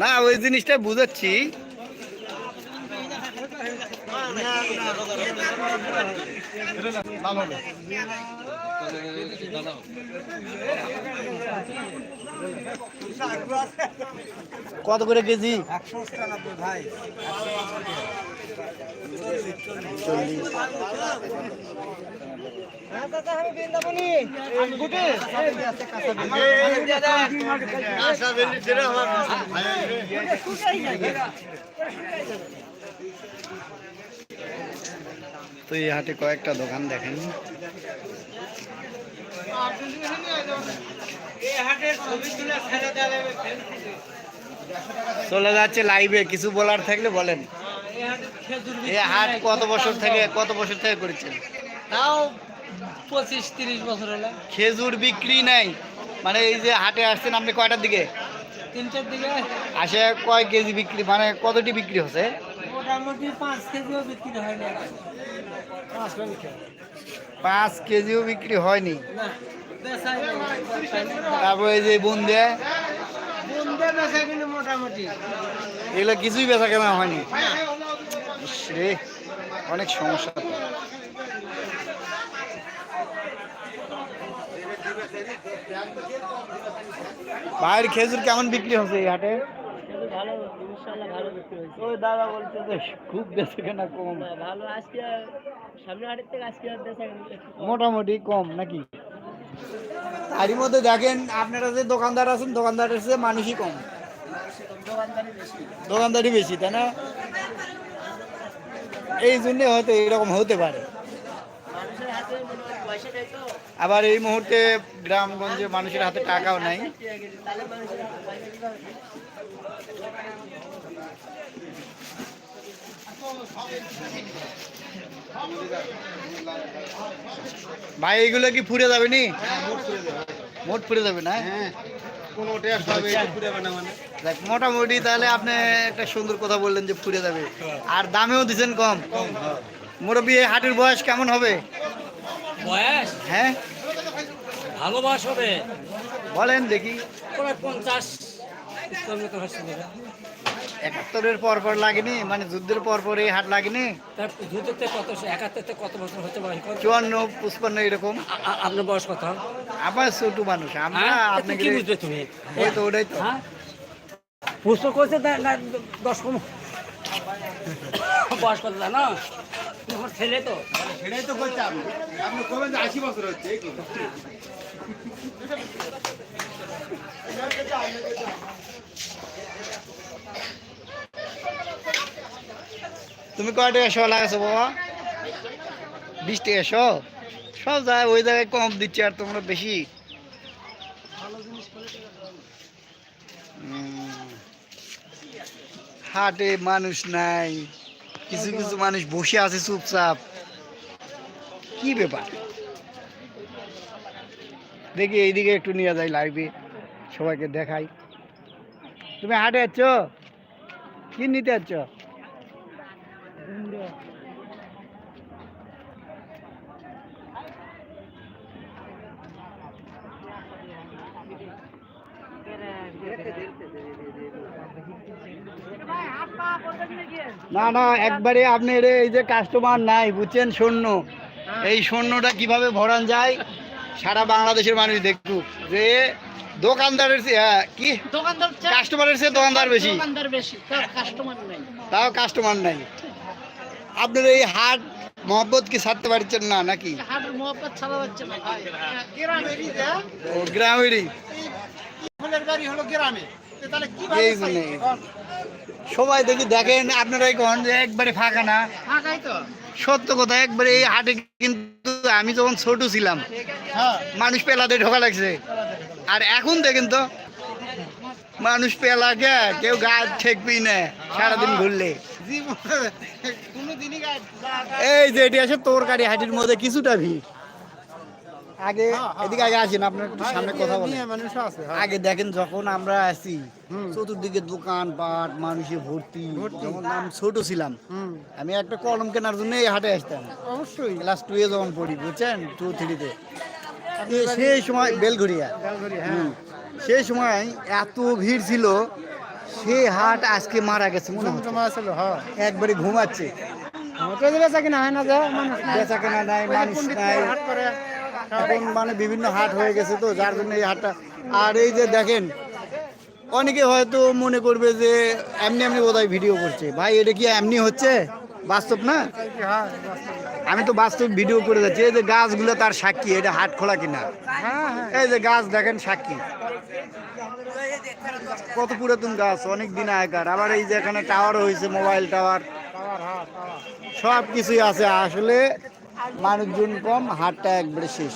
না ওই জিনিসটা বুঝাচ্ছি। কত করে কেজি? চল্লিশ তো হাটে কয়েকটা দোকান দেখেন। চলে যাচ্ছে লাইভে কিছু বলার থাকলে বলেন। এই হাট কত বছর থেকে কত বছর থেকে করেছেন? তাও পঁচিশ তিরিশ বছর হলো। খেজুর বিক্রি নাই। মানে এই যে হাটে আসছেন আপনি কয়টার দিকে? তিনটের দিকে। আসে কয় কেজি বিক্রি মানে কতটি বিক্রি হচ্ছে? মোটামুটি পাঁচ কেজিও বিক্রি হয় পাঁচ কেজিও বিক্রি হয়নি। তারপরে এই যে বুন্দে? বুন্দে বেচা কিনে মোটামুটি। এগুলো কিছুই বেচা কেনা হয়নি? রে অনেক সমস্যা তো। ভাইয়ের খেজুর কেমন বিক্রি হচ্ছে এই হাটে? ভালো ইনশাল্লাহ ভালো বিক্রি হয়েছে। ওই দাদা বলছে যে খুব বেচা কেনা কম। ভালো আজকে সামনে হাটের থেকে আজকে আর বেচা কিনে একটু কম। মোটামুটি কম নাকি? তারই মধ্যে দেখেন আপনারা যে দোকানদার আছেন দোকানদারের চেয়ে মানুষই কম। দোকানদারি বেশি তাই না? এই জন্যে হয়তো এরকম হতে পারে। মনে হয় আবার এই মুহূর্তে গ্রামগঞ্জে মানুষের হাতে টাকাও নাই। তাহলে মানুষের হাতে পয়সা দিতে হবে। ভাই এইগুলো কি ফুরে যাবে নি? মোট ফুরে যাবে না দেখ, মোটামুটি তাহলে আপনি একটা সুন্দর কথা বললেন যে ফুরে যাবে। আর দামেও দিচ্ছেন কম। মুরব্বী হাটের বয়স কেমন হবে? বয়স? হ্যাঁ? ভালো বয়স হবে। বলেন দেখি। পঞ্চাশ। একাত্তরের পর পর লাগেনি? মানে যুদ্ধের পর পর এই হাট লাগেনি? যুদ্ধতে কত একাত্তরতে কত বছর হতে পারে? চুয়ান্ন পুষ্পান্ন এরকম। আপনার বয়স কত? আমার ছোট মানুষ আমরা হ্যাঁ? আপনাকে কি বুঝবে তুমি? ওই তো ওটাই তো। হ্যাঁ? প্রশ্ন করছে না, দশ কম বয়স কত জানো? তোমার ছেলে তো। সেটাই তো বলছি আপনি। আপনি কবেন যে আশি বছর হচ্ছে তুমি কয় টাকা শো লাগাছো বাবা? বিশ টাকা শো সব জায়গায় ওই জায়গায় কম দিচ্ছে আর তোমরা বেশি। উম, হাটে মানুষ নাই, কিছু কিছু মানুষ বসে আছে চুপচাপ। কি ব্যাপার? দেখি এইদিকে একটু নিয়ে যাই লাইভে সবাইকে দেখাই। তুমি হাটে যাচ্ছ কি নিতে যাচ্ছ না না একবারে আপনি আপনার এই যে কাস্টমার নাই বুঝছেন সৈন্য এই সৈন্যটা কীভাবে ভরান যায়? সারা বাংলাদেশের মানুষ দেখুক যে দোকানদারের চেয়ে হ্যাঁ, কি? দোকানদার কাস্টমারের চেয়ে দোকানদার বেশি। দোকানদার বেশি তার কাস্টমার নেই। তাও কাস্টমার নাই। আপনার এই হাট মহব্বত কি ছাড়তে পারছেন না নাকি? হাটের মোহাম্মত ছাড়া যাচ্ছে না গ্রামেরই। যে ফুলের বাড়ি হলো গ্রামে। তাহলে কীভাবে সবাই দেখি দেখেন আপনারাই কখন যে একবারে ফাঁকা না। ফাঁকাই তো। সত্য কথা একবারে এই হাটে কিন্তু আমি যখন ছোট ছিলাম হ্যাঁ। মানুষ পেলাতে ঢোকা লাগছে। আর এখন দেখেন তো মানুষ পেলা পেলাকে কেউ গা ঠেকবি না সারাদিন ঘুরলে। কোনোদিনই গায়ে এই যে এটি আছে তরকারি হাটির মধ্যে কিছুটা ভিড়। আগে হ্যাঁ, হ্যাঁ, এদিকে আগে আসেন আপনার একটু সামনে কথা বলেন। হ্যাঁ। আগে দেখেন যখন আমরা আসি চতুর্দিকে দোকান পাট মানুষে ভর্তি। যখন আমি ছোট ছিলাম আমি একটা কলম কেনার জন্য এই হাটে আসতাম। অবশ্যই। ক্লাস টু এ যখন পড়ি বুঝছেন? টু থ্রিতে সেই সময় বেলঘড়িয়া। হ্যাঁ। সেই সময় এত ভিড় ছিল সে হাট আজকে মারা গেছে মনে হচ্ছে। হ্যাঁ। একবারে ঘুমাচ্ছে। মোটে দিলে চাকি না হয় না যে বেচা কেনা নাই মানুষ নাই। করে। এখন মানে বিভিন্ন হাট হয়ে গেছে তো, যার জন্য এই হাটটা আর এই যে দেখেন, অনেকে হয়তো মনে করবে যে এমনি এমনি বোধহয় ভিডিও করছে। ভাই, এটা কি এমনি হচ্ছে? বাস্তব না? আমি তো বাস্তব ভিডিও করে যাচ্ছি। এই যে গাছগুলো তার সাক্ষী, এটা হাট খোলা কিনা? এই যে গাছ, দেখেন সাক্ষী। কত পুরাতন গাছ, অনেক দিন আগেকার। আবার এই যে এখানে টাওয়ার হয়েছে মোবাইল টাওয়ার সব কিছুই আছে। আসলে মানুষজন কম হাটটা একবারে শেষ।